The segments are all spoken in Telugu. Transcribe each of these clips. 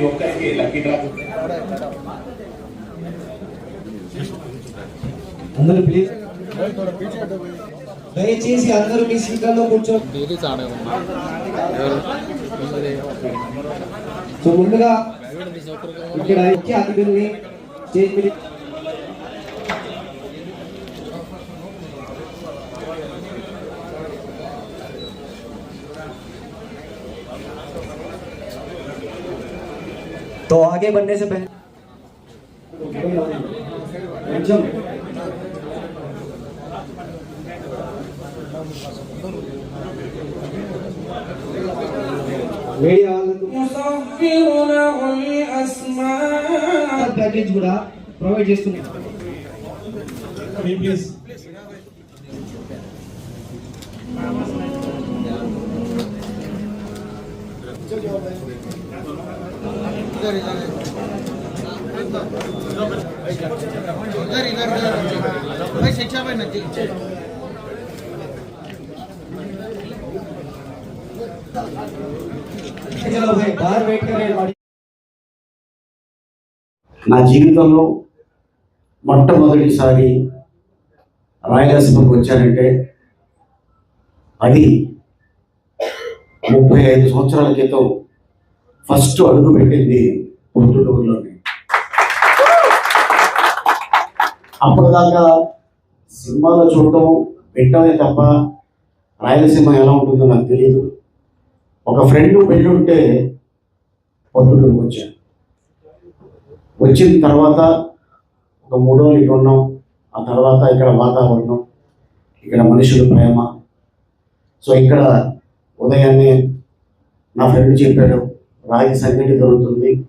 ప్రతి ఒక్కరికి లక్కీ డ్రా అందరూ ప్లీజ్ దయచేసి అందరూ మీ సీట్లలో కూర్చో. సో ముందుగా ఇక్కడ ముఖ్య అతిథుల్ని స్టేజ్ మీద तो आगे बढ़ने से पहले Thank you. इधर इधर इधर भाई शिक्षा भाई नजदीक चलो भाई बाहर वेट कर रहे हैं ऑडियंस నా జీవితంలో మొట్టమొదటిసారి రాయలసీమకు వచ్చానంటే అది ముప్పై ఐదు సంవత్సరాల క్రితం ఫస్ట్ అడుగు పెట్టింది పొద్దుటూరులోనే అప్పటిదాకా సినిమాలో చూడటం వింటమే తప్ప రాయలసీమ ఎలా ఉంటుందో నాకు తెలియదు ఒక ఫ్రెండ్ పెళ్ళి ఉంటే పొద్దుటూరుకు వచ్చాను వచ్చిన తర్వాత ఒక మూడు రోజులు ఇక్కడ ఉన్నాం. ఆ తర్వాత ఇక్కడ వాతావరణం ఇక్కడ మనుషుల ప్రేమ. సో ఇక్కడ ఉదయాన్నే నా ఫ్రెండ్ చెప్పాడు రాగి సంగటి దొరుకుతుంది.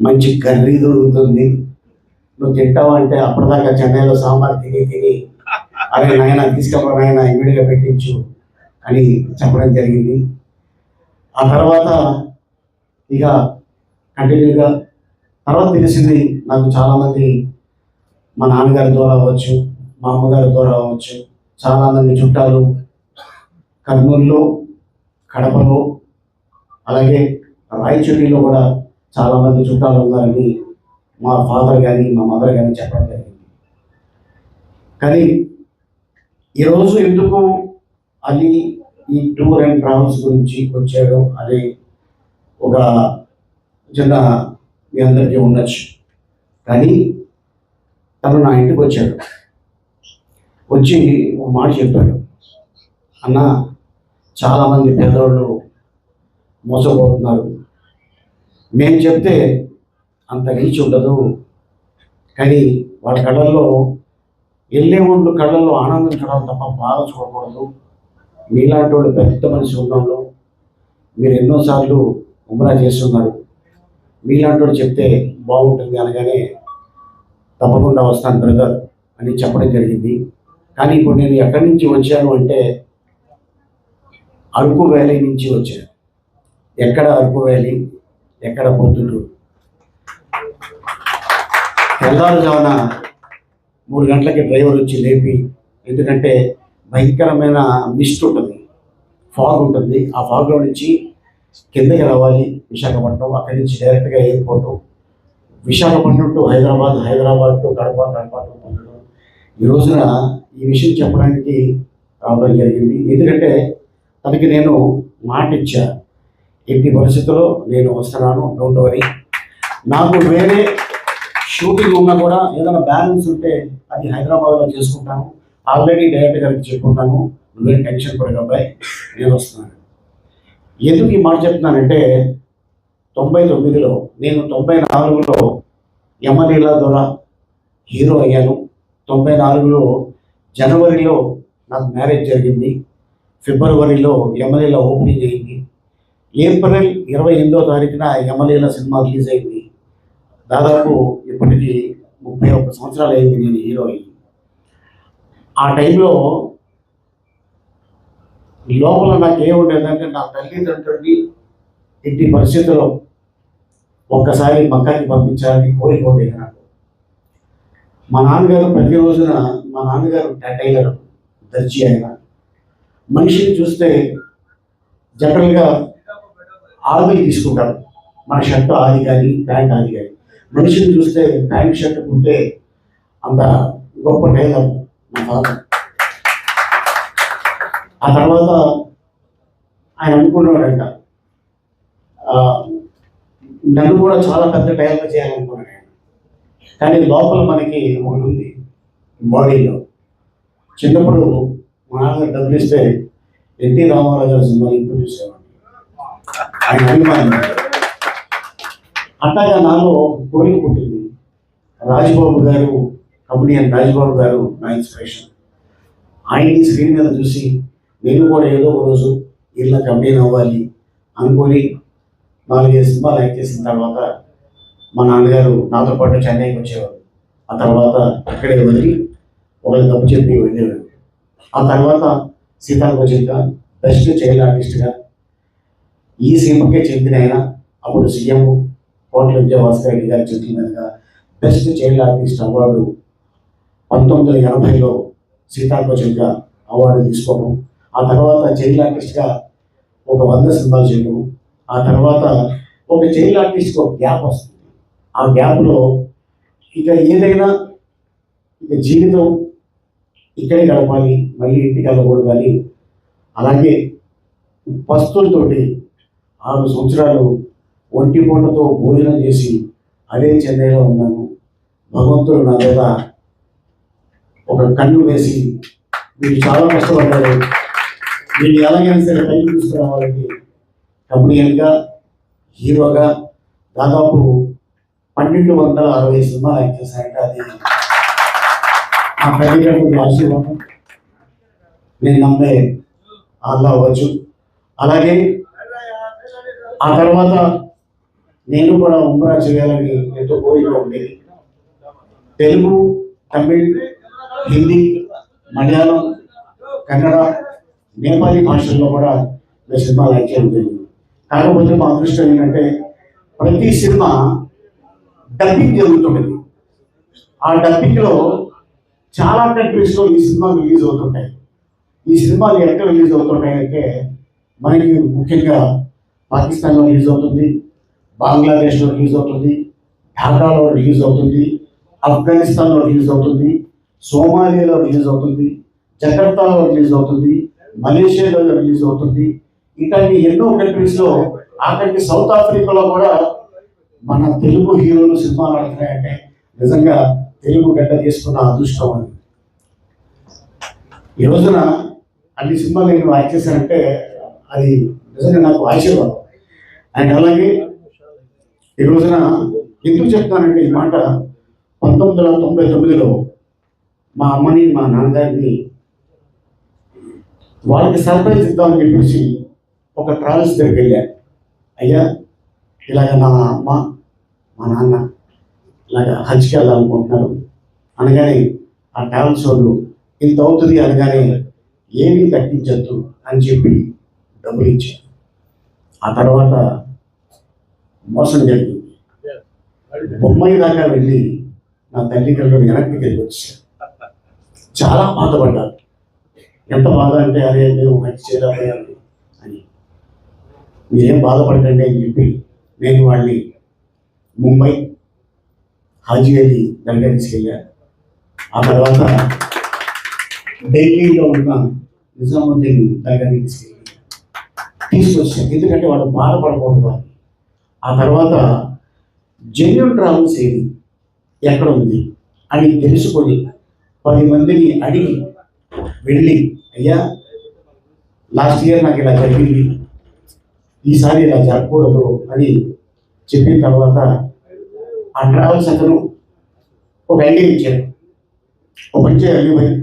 మంచి కర్రీ దొరుకుతుంది. నువ్వు తింటావు అంటే అప్పటిదాకా చెన్నైలో సాంబార్ తిని తిని అరే నాయన తీసుకెళ్ళరా నాయన ఇవిడిగా పెట్టించు అని చెప్పడం జరిగింది. ఆ తర్వాత ఇక కంటిన్యూగా తర్వాత తెలిసింది నాకు చాలామంది మా నాన్నగారి ద్వారా అవ్వచ్చు మా అమ్మగారి ద్వారా అవ్వచ్చు. చాలామంది చుట్టాలు కర్నూలులో కడపలో అలాగే రాయచూరిలో కూడా చాలామంది చుట్టాలు ఉన్నారని మా ఫాదర్ కానీ మా మదర్ కానీ చెప్పడం జరిగింది. కానీ ఈరోజు ఎందుకు అది ఈ టూర్ అండ్ ట్రావెల్స్ గురించి వచ్చాడు అనే ఒక చిన్న మీ అందరికీ ఉండొచ్చు. కానీ తను నా ఇంటికి వచ్చాడు. వచ్చి ఒక మాట చెప్పాడు. అన్న చాలామంది పేదవాళ్ళు మోసపోతున్నారు. నేను చెప్తే అంత రీచ్ ఉండదు. కానీ వాళ్ళ కళ్ళల్లో వెళ్ళే వాళ్ళు కళ్ళల్లో ఆనందం చూడాలి తప్ప బాధ చూడకూడదు. మీలాంటి వాళ్ళు పెద్ద మనిషి ఉన్నాళ్ళు మీరు ఎన్నోసార్లు ఉమ్రా చేస్తున్నారు. మీలాంటి వాళ్ళు చెప్తే బాగుంటుంది అనగానే తప్పకుండా వస్తాను బ్రదర్ అని చెప్పడం జరిగింది. కానీ ఇప్పుడు నేను ఎక్కడి నుంచి వచ్చాను అంటే అరకు వ్యాలీ నుంచి వచ్చాను. ఎక్కడ అరకు వ్యాలీ ఎక్కడ పొద్దుటూరు తెల్లారుజామున మూడు గంటలకి డ్రైవర్ వచ్చి లేపి ఎందుకంటే భయంకరమైన మిస్ట్ ఉంటుంది ఫాగ్ ఉంటుంది. ఆ ఫాగ్లో నుంచి కిందకి రావాలి విశాఖపట్నం అక్కడి నుంచి డైరెక్ట్గా airport Visakhapatnam to Hyderabad Hyderabad to Kadapa Kadapa to పొందడం ఈ రోజున ఈ విషయం చెప్పడానికి రావడం జరిగింది. ఎందుకంటే తనకి నేను మాట ఇచ్చా ఎట్టి పరిస్థితుల్లో నేను వస్తున్నాను. డోంట్ వరీ నాకు వేరే షూటింగ్ ఉన్నా కూడా ఏదైనా బ్యాలెన్స్ ఉంటే అది హైదరాబాద్లో చేసుకుంటాను. ఆల్రెడీ డైరెక్ట్ గారికి చెప్పుకుంటాను నువ్వేం టెన్షన్ పడక నేను వస్తున్నాను. ఎందుకు ఈ మాట చెప్తున్నానంటే తొంభై తొమ్మిదిలో నేను తొంభై నాలుగులో యమలీల ద్వారా హీరో అయ్యాను. తొంభై నాలుగులో జనవరిలో నాకు మ్యారేజ్ జరిగింది. ఫిబ్రవరిలో యమలీల ఓపెనింగ్ అయింది. ఏప్రిల్ ఇరవై ఎనిమిదో తారీఖున యమలీల సినిమా రిలీజ్ అయింది. దాదాపు ఇప్పటికి ముప్పై ఒక్క సంవత్సరాలు అయింది నేను హీరో అయ్యి. ఆ టైంలో లోపల నాకేముండేదంటే నా తల్లిదండ్రుల్ని ఇంటి పరిస్థితుల్లో ఒక్కసారి మక్కాకి పంపించాలని కోరిక ఉండేది నాకు. మా నాన్నగారు ప్రతి రోజున మా నాన్నగారు టైలర్ దర్జీ ఆయన. మనిషిని చూస్తే జనరల్గా ఆర్మీ తీసుకుంటారు. మన షర్ట్ ఆది కానీ ప్యాంట్ ఆది కానీ. మనిషిని చూస్తే ప్యాంట్ షర్ట్ ఉంటే అంత గొప్ప టైలర్ మా ఫాదర్. ఆ తర్వాత ఆయన అనుకున్నాడంట నన్ను కూడా చాలా పెద్ద టైలర్ చేయాలనుకున్నాడు ఆయన. కానీ లోపల మనకి ఒకటి ఉంది బాడీలో. చిన్నప్పుడు మా నాన్నగారు డబ్బులు ఇస్తే ఎన్టీ రామారావు గారి సినిమా ఇప్పుడు చూసేవాడిని అట్లాగా నాలో కోరిక పుట్టింది రాజ్బాబు గారు కమిడియన్ రాజ్బాబు గారు నా ఇన్స్పిరేషన్. ఆయన్ని స్క్రీన్ మీద చూసి నేను కూడా ఏదో ఒక రోజు ఇలా కమెడియన్ అవ్వాలి అనుకొని నాలుగైదు సినిమాలు యాక్ట్ చేసిన తర్వాత మా నాన్నగారు నాతో పాటు చెన్నైకి వచ్చేవారు. ఆ తర్వాత అక్కడే వదిలి ఒకరికి తప్పు చెప్పి వెళ్ళేవారు. ఆ తర్వాత సీతాకోచిక బెస్ట్ చైల్డ్ ఆర్టిస్ట్గా ఈ సీమకే చెందిన ఆయన అప్పుడు సీఎం కోట్ల విజయభాస్కర్ రెడ్డి గారి చేతుల మీదుగా బెస్ట్ చైల్డ్ ఆర్టిస్ట్ అవార్డు పంతొమ్మిది వందల ఎనభైలో సీతాకోచంగా అవార్డు తీసుకోవడం ఆ తర్వాత చైల్డ్ ఆర్టిస్ట్గా ఒక వంద సినిమాలు చేయడం ఆ తర్వాత ఒక చైల్డ్ ఆర్టిస్ట్కి ఒక గ్యాప్ వస్తుంది. ఆ గ్యాప్లో ఇక ఏదైనా ఇక జీవితం ఇక్కడే గడపాలి మళ్ళీ ఇంటికి వెళ్ళకూడదు అని అలాగే పస్తులతోటి ఆరు సంవత్సరాలు ఒంటి పూటతో భోజనం చేసి అదే చెన్నైలో ఉన్నాను. భగవంతుడు నా మీద ఒక కన్ను వేసి మీరు చాలా కష్టపడ్డారు నేను ఎలాగైనా సరే పైకి తీసుకురావాలని కమెడియన్గా హీరోగా దాదాపు పన్నెండు వందల అరవై సినిమాలు ఆయన చేశారంటే. అది నా తల్లిదండ్రుల ఆశీర్వాదం. నేను నమ్మే అలా అవ్వచ్చు. అలాగే ఆ తర్వాత నేను కూడా ఉమ్రా చేయాలని ఎంతో కోరిక ఉండేది. తెలుగు తమిళ్ హిందీ మలయాళం కన్నడ నేపాలీ భాషల్లో కూడా నేను సినిమాలు లైక్ చేయడం కాకపోతే మా అదృష్టం ఏంటంటే ప్రతి సినిమా డబ్బింగ్ జరుగుతుంటుంది. ఆ డబ్బింగ్లో చాలా కంట్రీస్లో ఈ సినిమా రిలీజ్ అవుతుంటాయి. ఈ సినిమాలు ఎక్కడ రిలీజ్ అవుతుంటాయి అంటే మనకి ముఖ్యంగా పాకిస్తాన్లో రిలీజ్ అవుతుంది బంగ్లాదేశ్లో రిలీజ్ అవుతుంది ఢాకాలో రిలీజ్ అవుతుంది ఆఫ్ఘనిస్తాన్లో రిలీజ్ అవుతుంది సోమాలియాలో రిలీజ్ అవుతుంది జకర్తాలో రిలీజ్ అవుతుంది మలేషియాలో రిలీజ్ అవుతుంది. ఇట్లాంటి ఎన్నో కంట్రీస్లో ఆఖరికి సౌత్ ఆఫ్రికాలో కూడా మన తెలుగు హీరోలు సినిమాలు ఆడుతున్నాయంటే నిజంగా తెలుగు గడ్డ తీసుకున్న అదృష్టం అని ఈ రోజున అన్ని సినిమాలు నేను యాక్ట్ చేశానంటే అది నిజంగా నాకు ఆశీర్వాదం అండ్ అలాగే ఈ రోజున ఎందుకు చెప్తానంటే ఈ మాట పంతొమ్మిది వందల తొంభై తొమ్మిదిలో మా అమ్మని మా నాన్నగారిని వాళ్ళకి సర్ప్రైజ్ ఇద్దామని చెప్పేసి ఒక ట్రావెల్స్ దగ్గరికి వెళ్ళా. అయ్యా ఇలాగ నా అమ్మ మా నాన్న ఇలాగ హజ్కి వెళ్ళాలనుకుంటున్నారు. అనగానే ఆ ట్రావెల్స్ వాళ్ళు ఇంత అవుతుంది అనగానే ఏమీ కట్టించద్దు అని చెప్పి డబ్బులు ఇచ్చారు. ఆ తర్వాత మోసం జరిగింది. బొమ్మాయి దాకా వెళ్ళి నా తల్లిదండ్రులు వెనక్కి తిరిగి వచ్చాను చాలా బాధపడ్డారు. ఎంత బాధ అంటే అరే మేము మంచి చేయలేకపోయాను అని. మీరేం బాధపడకండి అని చెప్పి నేను వాళ్ళని ముంబై హాజీ అలీ దగ్గర తీసుకెళ్ళాను ఆ తర్వాత ఢిల్లీలో ఉన్న నిజాముద్దీన్ దగ్గర తీసుకెళ్ళాను. తీసుకొచ్చింది ఎందుకంటే వాళ్ళు బాధపడకూడదు ఆ తర్వాత జెన్యున్ ట్రావెల్స్ ఏది? ఎక్కడ ఉంది? అని తెలుసుకొని పది మందిని అడిగి వెళ్ళి అయ్యా లాస్ట్ ఇయర్ నాకు ఇలా జరిగింది. ఈసారి ఇలా జరగకూడదు అని చెప్పిన తర్వాత ఆ ట్రావెల్స్ అతను ఒక ఐడియా ఇచ్చారు ఒక మంచి అయ్యి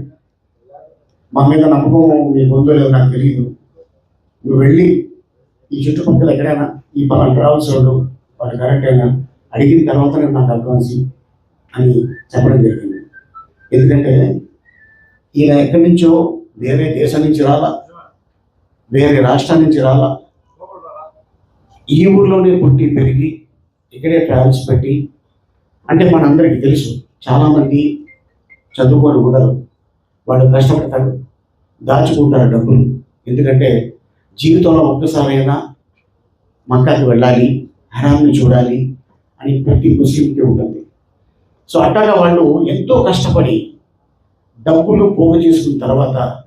మా మీద నమ్మకం మీకు ఉందో లేదో నాకు తెలియదు. నువ్వు వెళ్ళి ఈ చుట్టుపక్కల ఎక్కడైనా ఈ పలానా ట్రావెల్స్ వాళ్ళు వాళ్ళు కరెక్ట్ అయినా అడిగిన తర్వాత నాకు అడ్వాన్స్ అని చెప్పడం జరిగింది. ఎందుకంటే ఈయన ఎక్కడి నుంచో వేరే దేశం నుంచి రాలా వేరే రాష్ట్రం నుంచి రాలా ఈ ఊర్లోనే పుట్టి పెరిగి ఇక్కడే ట్రావెల్స్ పెట్టి అంటే మనందరికీ తెలుసు చాలామంది చదువుకొని ఉండరు వాళ్ళు కష్టపడతారు దాచుకుంటారు డబ్బులు. ఎందుకంటే జీవితంలో ఒక్కసారైనా మక్కాకి వెళ్ళాలి హరాన్ని చూడాలి అని ప్రతి ముస్లింకి ఉంటుంది. సో అట్టాగా వాళ్ళు ఎంతో కష్టపడి డబ్బులు పోగు చేసుకున్న తర్వాత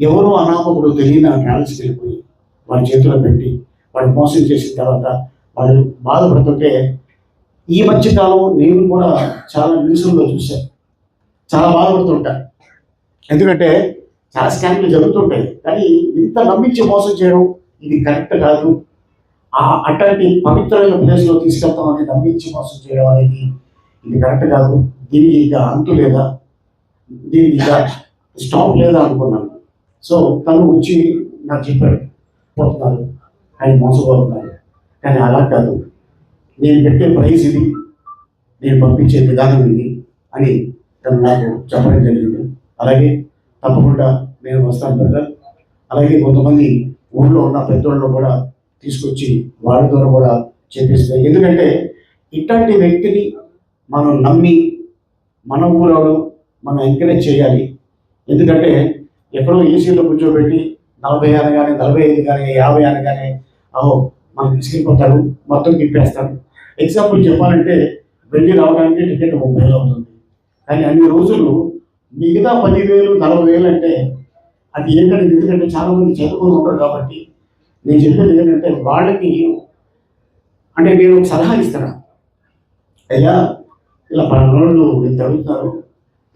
ఎవరో అనామకుడు తెలియని ట్రావెల్స్కి వెళ్ళిపోయి వాళ్ళ చేతిలో పెట్టి వాళ్ళు మోసం చేసిన తర్వాత వాళ్ళు బాధపడుతుంటే ఈ మధ్యకాలం నేను కూడా చాలా న్యూస్లో చూశాను. చాలా బాధపడుతుంటా. ఎందుకంటే చాలా స్కామ్లు జరుగుతుంటాయి. కానీ ఇంత నమ్మించి మోసం చేయడం ఇది కరెక్ట్ కాదు. ఆ అట్లాంటి పవిత్రమైన ప్లేస్లో తీసుకెళ్తామని నమ్మించి మోసం చేయడం అనేది ఇది కరెక్ట్ కాదు. దీనికి ఇక అంతు లేదా? దీనికి ఇక స్టాప్ లేదా అనుకున్నాను. సో తను వచ్చి నాకు చెప్పాడు పోతున్నారు. ఆయన మోసపోతున్నారు. కానీ అలా కాదు. నేను పెట్టే ప్రైస్ ఇది. నేను పంపించే విధానం ఇది అని తను నాకు చెప్పడం జరిగింది. అలాగే తప్పకుండా నేను వస్తాను బ్రదర్. అలాగే కొంతమంది ఊళ్ళో ఉన్న పెద్దోళ్ళు కూడా తీసుకొచ్చి వాళ్ళ ద్వారా కూడా చేపిస్తాయి. ఎందుకంటే ఇట్లాంటి వ్యక్తిని మనం నమ్మి మన ఊరోడు మనం ఎంకరేజ్ చేయాలి. ఎందుకంటే ఎక్కడో ఏసీలో కూర్చోబెట్టి నలభై అనగానే నలభై ఐదు కానీ యాభై అనగానే అహో మనం తీసుకెళ్ళిపోతారు మొత్తం తిప్పేస్తారు. ఎగ్జాంపుల్ చెప్పాలంటే వెళ్ళి రావడానికి టికెట్ ముప్పై అవుతుంది. కానీ అన్ని రోజులు మిగతా పదివేలు నలభై వేలు అంటే అది ఏంటంటే ఎందుకంటే చాలామంది చదువుకుని ఉంటారు కాబట్టి నేను చెప్పేది ఏంటంటే వాళ్ళకి అంటే నేను ఒక సలహా ఇస్తాను. అయ్యా ఇలా పలానోళ్ళు ఇంత అడుగుతున్నారు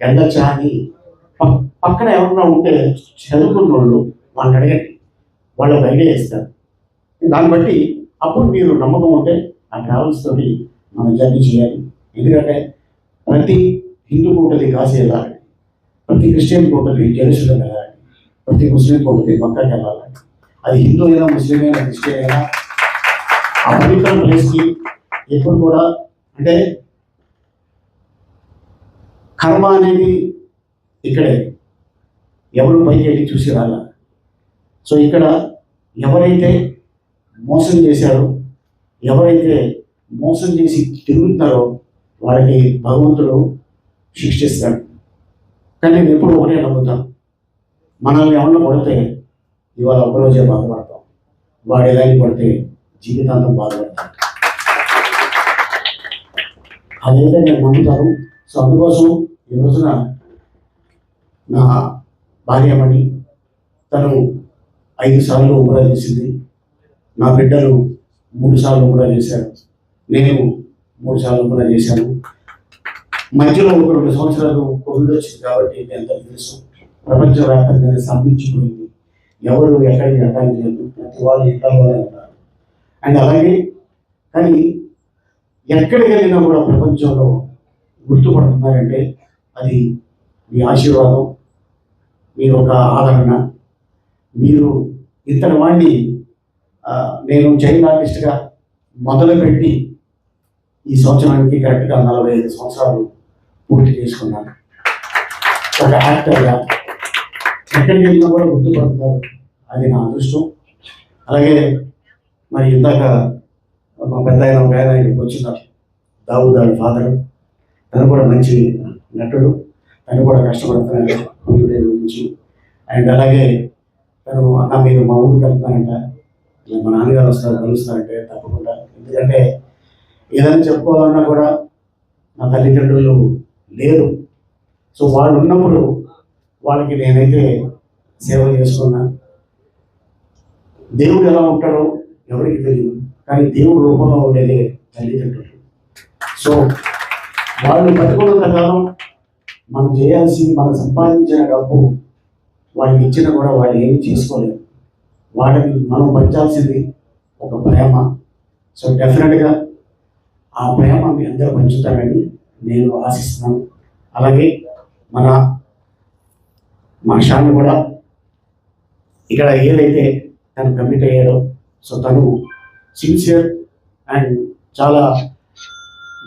వెళ్ళొచ్చా అని పక్కన ఎవరన్నా ఉంటే చదువుకున్న వాళ్ళు వాళ్ళని అడగండి వాళ్ళు ఒక ఐడియా ఇస్తారు. దాన్ని బట్టి అప్పుడు మీరు నమ్మకం ఉంటే ఆ ట్రావెల్స్ తోటి మనం జర్నీ చేయాలి. ఎందుకంటే ప్రతి హిందూ ఉంటుంది కాశీ వెళ్ళాలి ప్రతి క్రిస్టియన్ కోటది జెరూసలం వెళ్ళాలి ప్రతి ముస్లిం కోటది మక్కాకి వెళ్ళాలి అది హిందూ అయినా ముస్లిం అయినా క్రిస్టియన్ అయినా ఆ పవిత్ర ప్లేస్కి ఎప్పుడు కూడా అంటే కర్మ అనేది ఇక్కడే. ఎవరు పైకి వెళ్ళి చూసి రాల. సో ఇక్కడ ఎవరైతే మోసం చేశారో ఎవరైతే మోసం చేసి తిరుగుతున్నారో వాళ్ళకి భగవంతుడు శిక్షిస్తాడు. కానీ నేను ఎప్పుడు ఒకటే నమ్ముతాను మనల్ని ఎవరిని కొడితే ఇవాళ ఒకరోజే బాధపడతాం. వాడు ఎలాంటి పడితే జీవితాంతం బాధపడతాం. అదైతే నేను నమ్ముతాను. సో అందుకోసం ఈ రోజున నా భార్యమణి తను ఐదు సార్లు ఉమ్రా చేసింది. నా బిడ్డలు మూడు సార్లు ఉమ్రా చేశారు. నేను మూడు సార్లు ఉమ్రా చేశాను. మధ్యలో ఒక రెండు సంవత్సరాలు కోవిడ్ వచ్చింది కాబట్టి మీ అందరికీ తెలుసు. ప్రపంచవ్యాప్తంగా స్తంభించిపోయింది ఎవరు ఎక్కడికి వెళ్ళడానికి లేదు. ప్రతి వాళ్ళు ఇళ్ళలోనే ఉన్నారు. అండ్ అలాగే కానీ ఎక్కడికి వెళ్ళినా కూడా ప్రపంచంలో గుర్తుపడుతున్నారంటే అది మీ ఆశీర్వాదం మీ ఒక ఆదరణ. మీరు ఇతని వాడిని నేను చైల్డ్ ఆర్టిస్ట్గా మొదలుపెట్టి ఈ సంవత్సరానికి కరెక్ట్గా నలభై ఐదు సంవత్సరాలు పూర్తి చేసుకున్నాను. ఒక యాక్టర్గా ఎక్కడికి వెళ్ళినా కూడా గుర్తుపడతారు అది నా అదృష్టం. అలాగే మరి ఇందాక మా పెద్ద ఆయన ఒక ఆయన ఇక్కడికి వచ్చినారు. దావుద్ వాళ్ళ ఫాదర్. తను కూడా మంచి నటుడు. తను కూడా కష్టపడుతున్నాడు. కంప్యూటర్ గురించి అండ్ అలాగే తను అన్న మీరు మా ఊరికి వెళ్తున్నారంట. మా నాన్నగారు వస్తారు కలుస్తారంటే తప్పకుండా. ఎందుకంటే ఏదైనా చెప్పుకోవాలన్నా కూడా నా తల్లిదండ్రులు లేరు. సో వాళ్ళు ఉన్నప్పుడు వాళ్ళకి నేనైతే సేవ చేసుకున్నా. దేవుడు ఎలా ఉంటాడో ఎవరికి తెలియదు కానీ దేవుడు రూపంలో ఉండేదే తల్లిదండ్రులు. సో వాళ్ళు బతుకున్నంత కాలం మనం చేయాల్సింది మనం సంపాదించిన డబ్బు వాళ్ళకి ఇచ్చినా కూడా వాళ్ళు ఏమి చేసుకోలేరు. వాళ్ళకి మనం పంచాల్సింది ఒక ప్రేమ. సో డెఫినెట్గా ఆ ప్రేమ మీ అందరూ పంచుతారని నేను ఆశిస్తున్నాను. అలాగే మన మా కూడా ఇక్కడ ఏదైతే తను కమిట్ అయ్యారో సో తను సిన్సియర్ అండ్ చాలా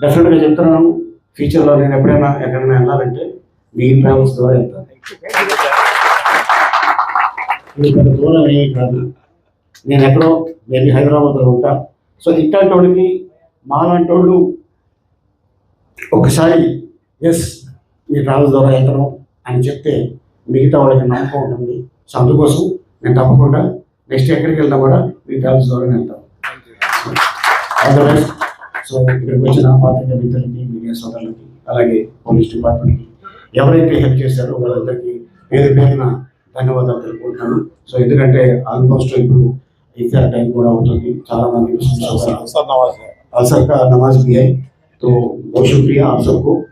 డెఫినెట్గా చెప్తున్నాను. ఫ్యూచర్లో నేను ఎప్పుడైనా ఎక్కడైనా వెళ్ళాలంటే మీ ట్రావెల్స్ ద్వారా వెళ్తాను. ఇది పెద్ద దూరం ఏమి కాదు నేను ఎక్కడో మేబీ హైదరాబాద్లో ఉంటా. సో ఇట్లాంటి వాళ్ళకి మాలాంటి వాళ్ళు ఒకసారి ఎస్ మీరు రాజు ద్వారా యంత్రం అని చెప్తే మిగతా వాళ్ళకి నమ్మకం ఉంటుంది. సో అందుకోసం నేను తప్పకుండా నెక్స్ట్ ఎక్కడికి వెళ్దాం కూడా మీ ట్రావెల్స్ ద్వారా వెళ్తాం సో ఇక్కడికి వచ్చిన పాత్ర మిత్రులకి మీడియా సోదరులకి అలాగే పోలీస్ డిపార్ట్మెంట్కి ఎవరైతే హెల్ప్ చేశారో వాళ్ళందరికీ ఏది పేరున ధన్యవాదాలు తెలుపుకుంటున్నాను. సో ఎందుకంటే ఆల్మోస్ట్ ఇప్పుడు ఇఫ్తార్ టైం కూడా అవుతుంది. చాలా మంది అల్సర్గా నమాజ్ బిఐ तो बहुत शुक्रिया आप सबको।